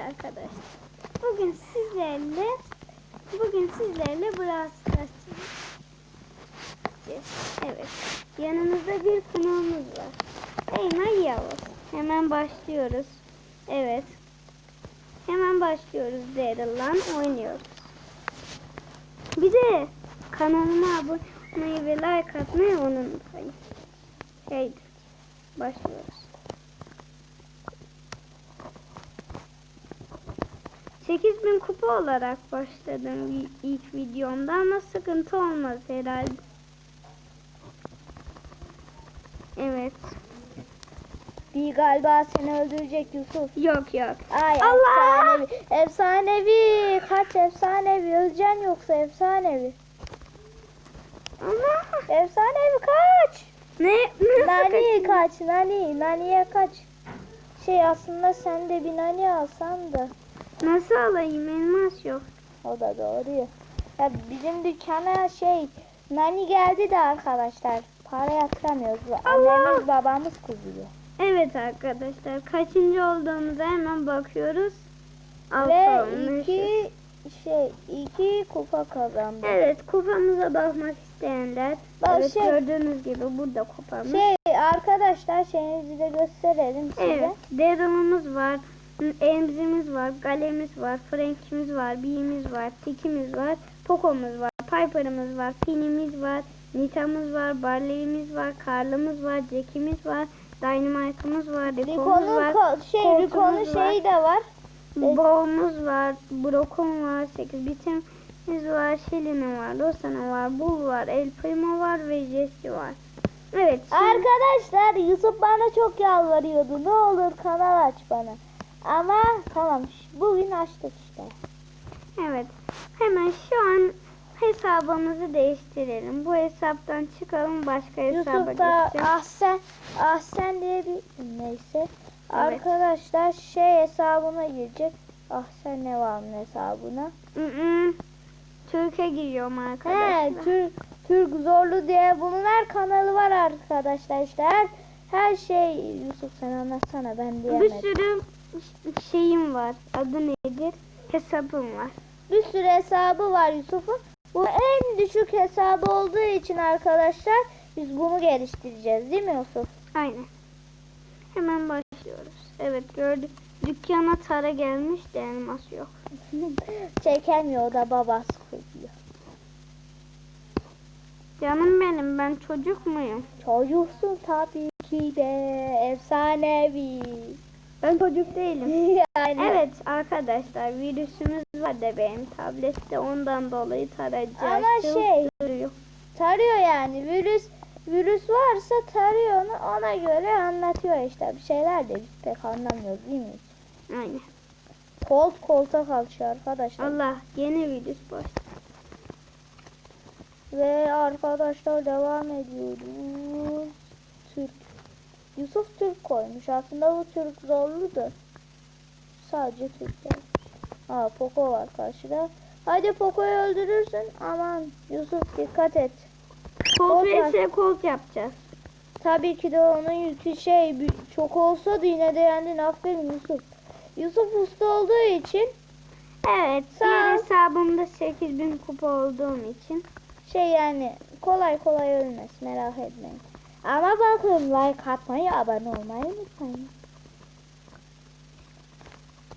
arkadaşlar. Bugün sizlerle bugün sizlerle Brawl Stars. Evet. Yanımızda bir konuğumuz var. Eymen Yavuz. Hemen başlıyoruz. Evet. Hemen başlıyoruz Daryl'la oynuyoruz. Bir de kanalıma abone olmayı ve like atmayı unutmayın. Haydi. Başlıyoruz. 8000 kupa olarak başladım ilk videomda ama sıkıntı olmaz herhalde. Evet. Bir galiba seni öldürecek Yusuf. Yok yok. Ay Allah! efsanevi. Efsanevi. Kaç efsanevi. Öleceksin yoksa efsanevi. Allah. Efsanevi kaç. Ne? Nasıl Nani kaç. Nani. Nani'ye kaç. Şey aslında sen de bir nani alsan da. Nasıl alayım? Elmas yok. O da doğru ya. Ya bizim dükkana şey nani geldi de arkadaşlar. Para yatıramıyoruz. Allah! Annemiz babamız kızıyor. Evet arkadaşlar. Kaçıncı olduğumuza hemen bakıyoruz. Altı Ve olmuşuz. iki şey iki kupa kazandı. Evet kupamıza bakmak isteyenler. Bak evet şey- gördüğünüz gibi burada kupamız. Şey arkadaşlar şeyinizi de gösterelim size. Evet. Daryl'ımız var. Emzimiz var. Galemiz var. Frank'imiz var. Bee'miz var. Tikimiz var. Poco'muz var. Piper'ımız var. Fin'imiz var. Nita'mız var. Barley'imiz var. Karl'ımız var. Jack'imiz var. Dynamite'ımız var. Rico'nun var. ko- şey var. şeyi de var. Bo'muz var. Brock'um var. 8 bitimiz var. Shelly'nin var. Rosa'nın var. Bull var. El Primo var. Ve Jessie var. Evet. şimdi- Arkadaşlar Yusuf bana çok yalvarıyordu. Ne olur kanal aç bana. Ama tamam bugün açtık işte. Evet. Hemen şu an hesabımızı değiştirelim. Bu hesaptan çıkalım başka hesaba Yusuf da geçeceğim. Ahsen Ahsen diye bir neyse. Arkadaşlar şey hesabına girecek. Ahsen ne var mı hesabına? Mm-mm. Türkiye giriyorum He arkadaşlar. Türk Türk zorlu diye bunun her kanalı var arkadaşlar işte her her şey Yusuf sen anlatsana ben Bir diyemedim. sürü ş- şeyim var. Adı nedir? Hesabım var. Bir sürü hesabı var Yusuf'un. Bu en düşük hesabı olduğu için arkadaşlar biz bunu geliştireceğiz değil mi Yusuf? Aynen. Hemen başlıyoruz. Evet gördük. Dükkana tara gelmiş de elmas yok. Çekemiyor da babası koyuyor. Canım benim ben çocuk muyum? Çocuksun tabii ki de efsanevi. Ben çocuk değilim. yani Evet arkadaşlar virüsümüz var da benim tablette ondan dolayı tarayıcı Ama şey- duruyor. tarıyor yani virüs virüs varsa tarıyor onu ona göre anlatıyor işte bir şeyler de biz pek anlamıyoruz değil mi? Aynen. Kolt kolta kalçıyor arkadaşlar. Allah yeni virüs baş. Ve arkadaşlar devam ediyoruz. Yusuf Türk koymuş. Aslında bu Türk zorludur. Sadece Türkler. Aa Poco var karşıda. Hadi Poco'yu öldürürsün. Aman Yusuf dikkat et. Kol Kol var. vs kolt yapacağız. Tabii ki de onun yükü şey çok olsa da yine de yendin. Aferin Yusuf. Yusuf usta olduğu için Evet Sağ diğer hesabımda 8000 kupa olduğum için. şey yani kolay kolay ölmez merak etmeyin. Ama bakın like atmayı, abone olmayı unutmayın.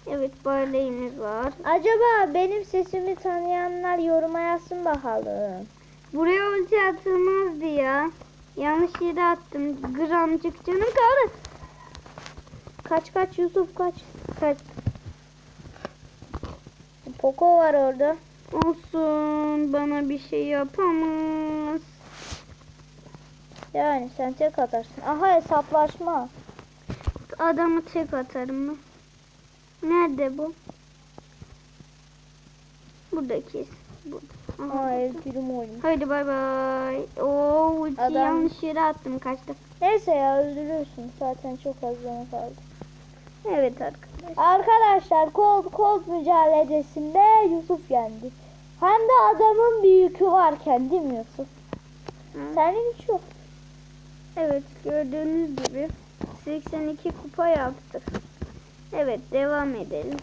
Evet barleyimiz var. Acaba benim sesimi tanıyanlar yoruma yazsın bakalım. Buraya ulti atılmazdı ya. Yanlış yere attım. Gramcık canım kaldı. Kaç kaç Yusuf kaç. Kaç Poco var orada. olsun bana bir şey yapamaz. Yani sen tek atarsın. Aha hesaplaşma. Adamı tek atarım ben. Nerede bu? Buradaki. Burada. Aha, burada. prim oynuyor. Haydi bay bay. Oo Adam- yanlış yere attım kaçtı. Neyse ya öldürürsün. Zaten çok az canı kaldı. Evet arkadaşlar. Arkadaşlar kol kol mücadelesinde Yusuf yendi. Hem de adamın bir yükü varken değil mi Yusuf? Senin hiç yok. Evet gördüğünüz gibi 82 kupa yaptık. Evet devam edelim.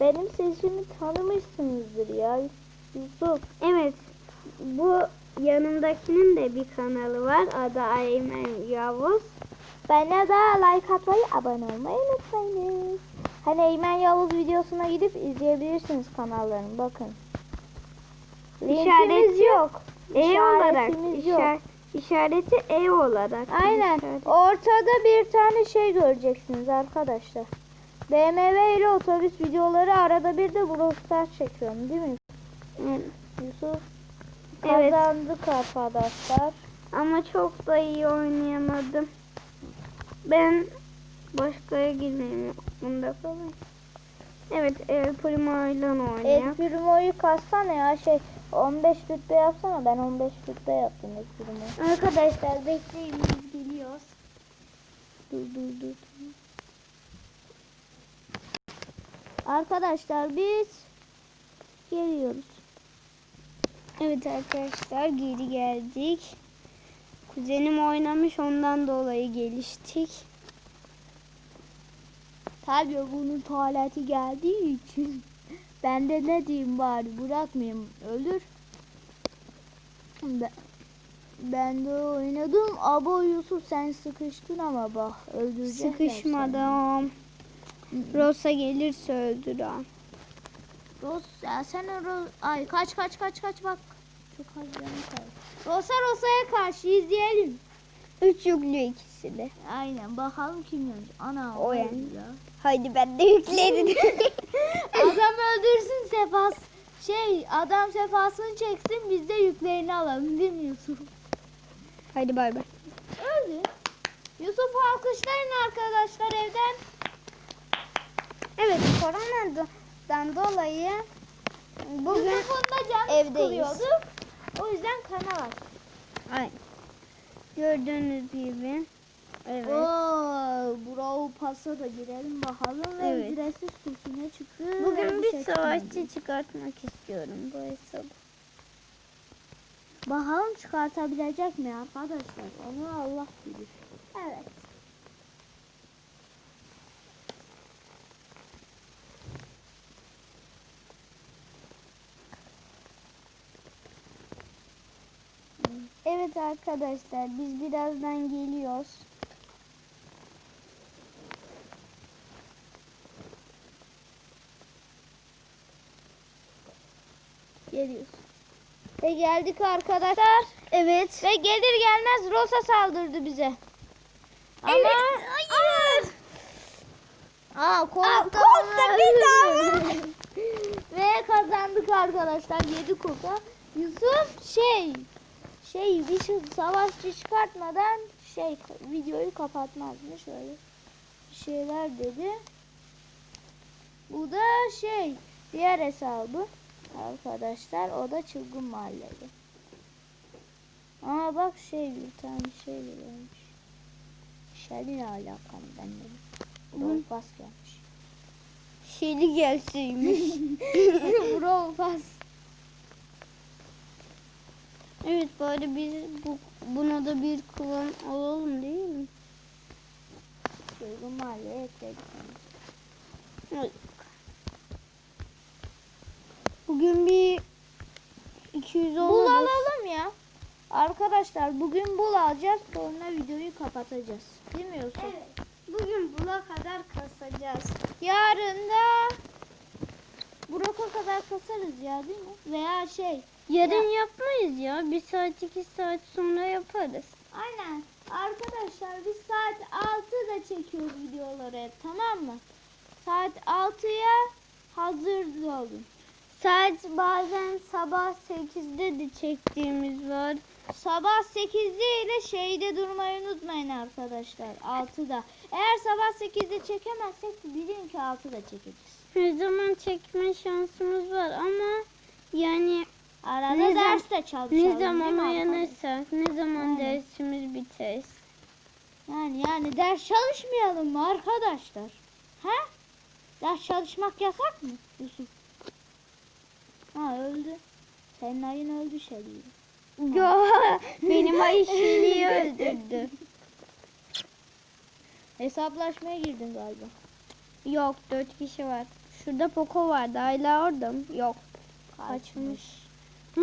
Benim sesimi tanımışsınızdır ya Yusuf. Evet bu yanımdakinin de bir kanalı var. Adı Aymen Yavuz. Bana da like atmayı, abone olmayı unutmayınız. Hani Eymen Yavuz videosuna gidip izleyebilirsiniz kanallarını. Bakın. İşareti- yok. E olarak. İşaretimiz yok. işar- işareti E olarak. Aynen. İşaret- Ortada bir tane şey göreceksiniz arkadaşlar. BMW ile otobüs videoları arada bir de Brawl çekiyorum değil mi Evet. Yusuf? Evet. Kazandık arkadaşlar. Ama çok da iyi oynayamadım. Ben başkaya girmeyeyim. Bunda kalayım. Evet, El Primo ile oynuyor. Primo'yu kassana ya şey 15 rütbe yapsana ben 15 rütbe yaptım El Primo. Arkadaşlar bekleyin biz geliyoruz. Dur dur dur. Arkadaşlar biz geliyoruz. Evet arkadaşlar geri geldik. Kuzenim oynamış ondan dolayı geliştik. Tabii bunun tuvaleti geldiği için. Ben de ne diyeyim bari bırakmayayım ölür. Ben, ben de oynadım. Abo Yusuf sen sıkıştın ama bak öldürecekler seni. Sıkışmadım. Rosa gelirse öldürürüm. Ros ya sen o Ro- ay kaç kaç kaç kaç bak. Çok az kaldı. Rosa Rosa'ya karşı izleyelim. Üç yüklü ikisi de. Aynen bakalım kim yenecek. Ana O o yendi. yendi ya. Haydi ben de yüklerim. Adam öldürsün sefas. Şey adam sefasını çeksin biz de yüklerini alalım değil mi Yusuf? Haydi bay bay. Öldü. Yusuf alkışlayın arkadaşlar evden. Evet koronadan dolayı bugün Yusuf'un da canı evdeyiz. sıkılıyordu. O yüzden kanal aç. Ay. Gördüğünüz gibi. Evet. Oo, Brawl Pass'a da girelim bakalım. Ve Evet. ücretsiz kursu ne çıktı? Bugün bir seçtim. savaşçı çıkartmak istiyorum bu hesabı. Bakalım çıkartabilecek mi arkadaşlar? Onu Allah bilir. Evet. Evet arkadaşlar biz birazdan geliyoruz. Geliyoruz. Ve geldik arkadaşlar. Evet. Ve gelir gelmez Rosa saldırdı bize. Ama Evet, hayır. Aa, korktu bir daha. Ve kazandık arkadaşlar 7 kupa. Yusuf şey şey bir şey savaşçı çıkartmadan şey videoyu kapatmazmış öyle bir şeyler dedi. Bu da şey diğer hesabı arkadaşlar o da çılgın mahalleli. Aa bak şey bir tane şey gelmiş. Şeyle alakalı bende. Doğru pas gelmiş. Şeli gelseymiş. Brawl Pass. evet bari biz bu, buna da bir kıvam alalım değil mi? Çılgın mahalleye ekledik. Evet. Bugün bir 200 Bul oluruz. alalım ya. Arkadaşlar bugün bul alacağız sonra videoyu kapatacağız. Değil mi Yusuf? Evet. Bugün bula kadar kasacağız. Yarın da Burak'a kadar kasarız ya değil mi? Veya şey. Yarın yapmayız ya. Bir saat iki saat sonra yaparız. Aynen. Arkadaşlar biz saat 6'da çekiyoruz videoları hep tamam mı? Saat 6'ya hazır olun. Saat bazen sabah 8'de de çektiğimiz var. Sabah 8'de ile şeyde durmayı unutmayın arkadaşlar. 6'da. Eğer sabah 8'de çekemezsek bilin ki 6'da çekeceğiz. Her zaman çekme şansımız var ama yani Arada Ne ders de çalışalım. ne zaman uyanırsak, ne zaman Aynen. dersimiz biter. Yani yani ders çalışmayalım mı arkadaşlar? He? Ders çalışmak yasak mı Yusuf? Ha öldü. Senin ayın öldü Şeli'yle. Yo, benim ay Şeli'yi öldürdü. Hesaplaşmaya girdin galiba. Yok dört kişi var. Şurada Poco vardı. Hala orada mı? Yok. Kaçmış.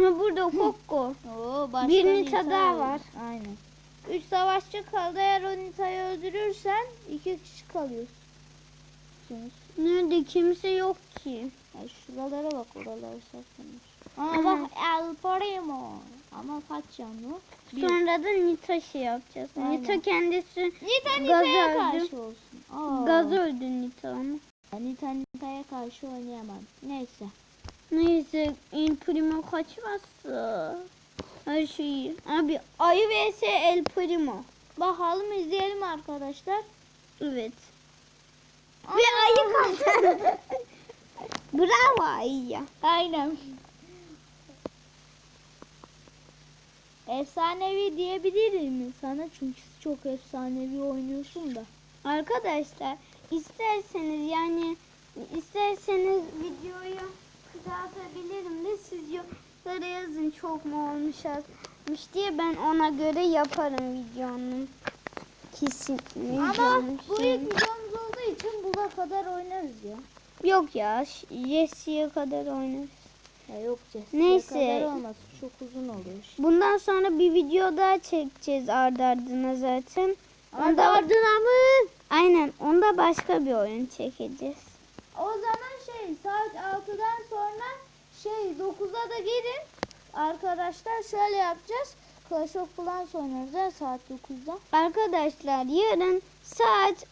Ha, burada. Oo, başka Bir Nita Nita daha var. Aynen. Üç savaşçı kaldı. Eğer o Nita'yı öldürürsen iki kişi kalıyorsunuz. Nerede kimse yok ki. Ya şuralara bak oralar saklanmış. Aa bak El Primo. Ama kaç canlı? Bir. Sonra da Nita şey yapacağız. Aynen. Nita kendisi Nita Nita'ya öldü. karşı olsun. Aa. gaz öldü Nita ama. Nita Nita'ya karşı oynayamam. Neyse. Neyse El Primo kaçmazsa. Her şeyi. Abi Ayı vs El Primo. Bakalım izleyelim arkadaşlar. Evet. Aa. Ve ayı kazandı. Bravo ayıya. Aynen. Efsanevi diyebilir mi sana? Çünkü çok efsanevi oynuyorsun da. Arkadaşlar isterseniz yani isterseniz videoyu kısaltabilirim de siz yorumlara yazın çok mu olmuş azmış diye ben ona göre yaparım videonun kesin Ama bu ilk videomuz olduğu için buna kadar oynarız ya. Yok ya Jesse'ye kadar oynarız. Ya yok Jesse'ye Neyse. kadar olmaz. Çok uzun oluyor. Bundan sonra bir video daha çekeceğiz ardı ardına zaten. Onda- ardına mı? Aynen onda başka bir oyun çekeceğiz. O zaman şey saat 6'dan sonra şey 9'a da gelin. Arkadaşlar şöyle yapacağız. Clash of Clans oynarız ya saat 9'da. Arkadaşlar yarın saat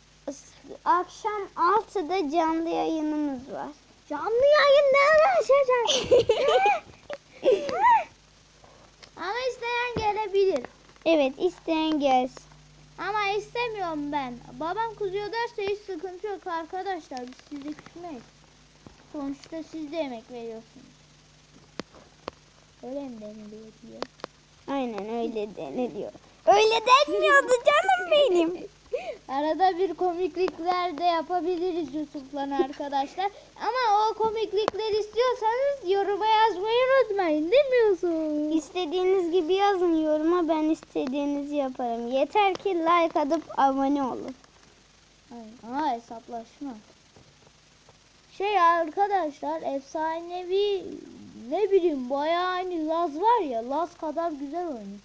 akşam 6'da canlı yayınımız var. Canlı yayın ne uğraşacağız? Ama isteyen gelebilir. Evet isteyen gelsin. Ama istemiyorum ben. Babam kızıyor derse hiç sıkıntı yok arkadaşlar. Biz sizi küsmeyiz. Sonuçta siz de emek veriyorsunuz. Öyle mi deniliyor diye. Aynen öyle deniliyor. Öyle denmiyordu canım benim. Arada bir komiklikler de yapabiliriz Yusuf'la arkadaşlar. Ama o komiklikler istiyorsanız yoruma yazmayı unutmayın değil mi Yusuf? İstediğiniz gibi yazın yoruma ben istediğinizi yaparım. Yeter ki like atıp abone olun. Aa hesaplaşma. Şey arkadaşlar efsanevi ne bileyim bayağı aynı Laz var ya Laz kadar güzel oynuyor.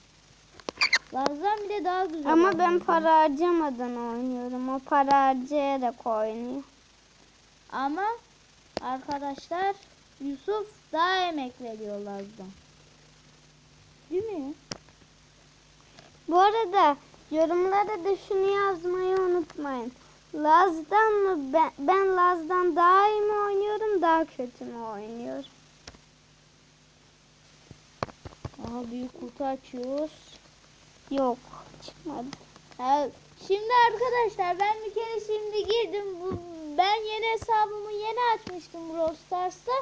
Laz'dan bile daha güzel Ama ben oynuyor. para harcamadan oynuyorum. O para harcayarak oynuyor. Ama arkadaşlar Yusuf daha emek veriyor Laz'dan. Değil mi? Bu arada yorumlara da şunu yazmayı unutmayın. Laz'dan mı ben, ben Laz'dan daha iyi mi oynuyorum daha kötü mü oynuyorum? Aha büyük kutu açıyoruz. Yok çıkmadı. Ha, şimdi arkadaşlar ben bir kere şimdi girdim. Bu, ben yeni hesabımı yeni açmıştım Brawl Stars'ta.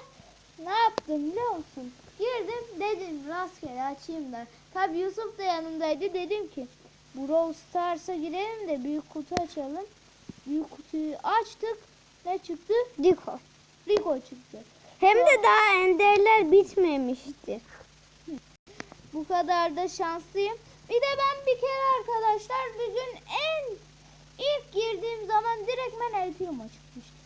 Ne yaptım biliyor musun? Girdim dedim rastgele açayım da. Tabi Yusuf da yanımdaydı. Dedim ki Brawl Stars'a girelim de büyük kutu açalım. Büyük kutuyu açtık. Ne çıktı? Diko. Rico çıktı. Hem de daha enderler bitmemişti. Bu kadar da şanslıyım. Bir de ben bir kere arkadaşlar gün en ilk girdiğim zaman direktmen El Primo çıkmıştı.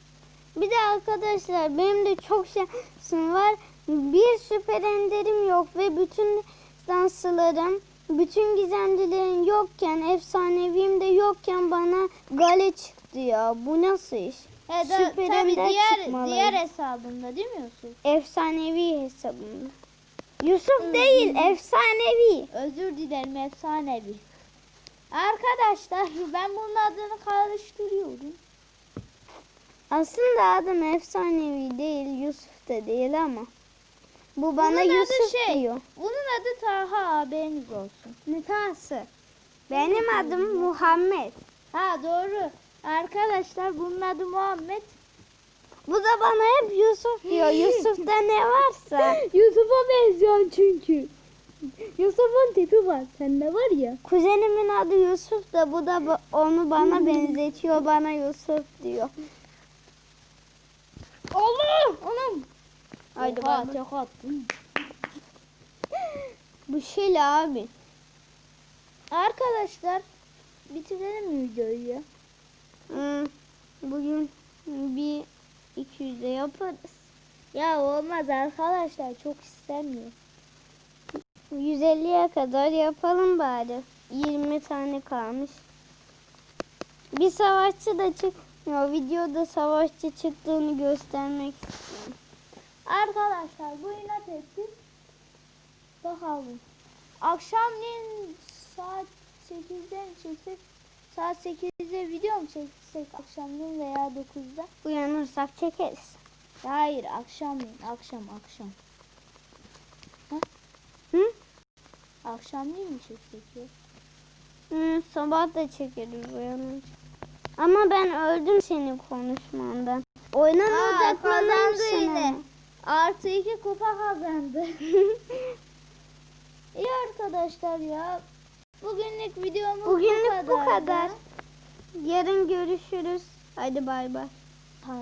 Bir de arkadaşlar benim de çok şansım var. Bir süper enderim yok ve bütün danslarım, bütün gizemcilerin yokken, efsaneviyim de yokken bana gale çıktı ya. Bu nasıl iş? Da, Süper tabii diğer, çıkmalıydı. diğer hesabında değil mi Yusuf? Efsanevi hesabımda. Yusuf değil, efsanevi. Özür dilerim efsanevi. Arkadaşlar ben bunun adını karıştırıyorum. Aslında adım efsanevi değil, Yusuf da değil ama. Bu bana Bunun Yusuf şey. diyor. Bunun adı Taha haberiniz olsun. Nitası. Benim adım Muhammed. Ha doğru. Arkadaşlar bunun adı Muhammed. Bu da bana hep Yusuf diyor. Yusuf'ta ne varsa. Yusuf'a benziyorsun çünkü. Yusuf'un tipi var. Sende var ya. Kuzenimin adı Yusuf da bu da ba- onu bana benzetiyor. Bana Yusuf diyor. Allah! Anam. Haydi Oha, tek attım. Bu Şile abi. Arkadaşlar bitirelim mi videoyu ya? Hmm, Bugün bir 200'e yaparız. Ya olmaz arkadaşlar çok istemiyor. 150'ye kadar yapalım bari. 20 tane kalmış. Bir savaşçı da çıkmıyor. Videoda savaşçı çıktığını göstermek istiyorum. Arkadaşlar bu inat ettik. Bakalım. Akşamleyin saat 8'de mi çeksek? Saat 8'de video mu çeksek akşamleyin veya 9'da? Uyanırsak çekeriz. Hayır akşamleyin akşam akşam. Hı? Akşamleyin mi çeksek ya? Hı, sabah da çekeriz uyanınca. Ama ben öldüm senin konuşmandan. Aa, odaklanırsın ama? Artı iki kupa kazandı. İyi arkadaşlar ya. Bugünlük videomuz Bugünlük bu kadardı. kadar. Yarın görüşürüz. Hadi bay bay. Ha.